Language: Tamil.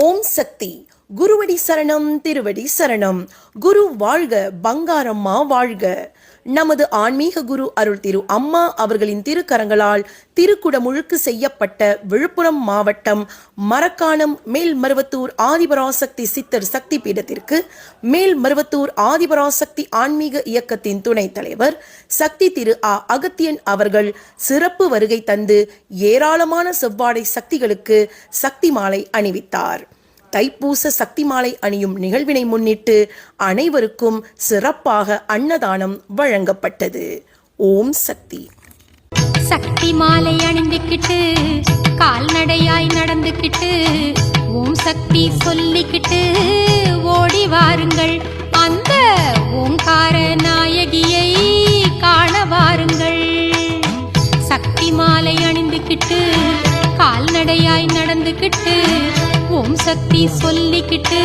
ஓம் சக்தி குருவடி சரணம் திருவடி சரணம். குரு வாழ்க பங்காரம்மா வாழ்க. நமது ஆன்மீக குரு அருள் திரு அம்மா அவர்களின் திருக்கரங்களால் திருக்குடமுழுக்கு செய்யப்பட்ட விழுப்புரம் மாவட்டம் மரக்காணம் மேல்மருவத்தூர் ஆதிபராசக்தி சித்தர் சக்தி பீடத்திற்கு மேல்மருவத்தூர் ஆதிபராசக்தி ஆன்மீக இயக்கத்தின் துணைத் தலைவர் சக்தி திரு ஆ. அகத்தியன் அவர்கள் சிறப்பு வருகை தந்து ஏராளமான செவ்வாடை சக்திகளுக்கு சக்தி மாலை அணிவித்தார். தைப்பூச சக்தி மாலை அணியும் நிகழ்வினை முன்னிட்டு அனைவருக்கும் சிறப்பாக அன்னதானம் வழங்கப்பட்டது. ஓம் சக்தி. சக்தி மாலை அணிந்துக்கிட்டு கால்நடையாய் நடந்துக்கிட்டு ஓம் சக்தி சொல்லிக்கிட்டு ஓடி வாருங்கள். அந்த ஓங்கார நாயகியை காண வாருங்கள். சக்தி மாலை அணிந்துக்கிட்டு கால்நடையாய் நடந்துக்கிட்டு ஓம் சக்தி சொல்லிக்கிட்டு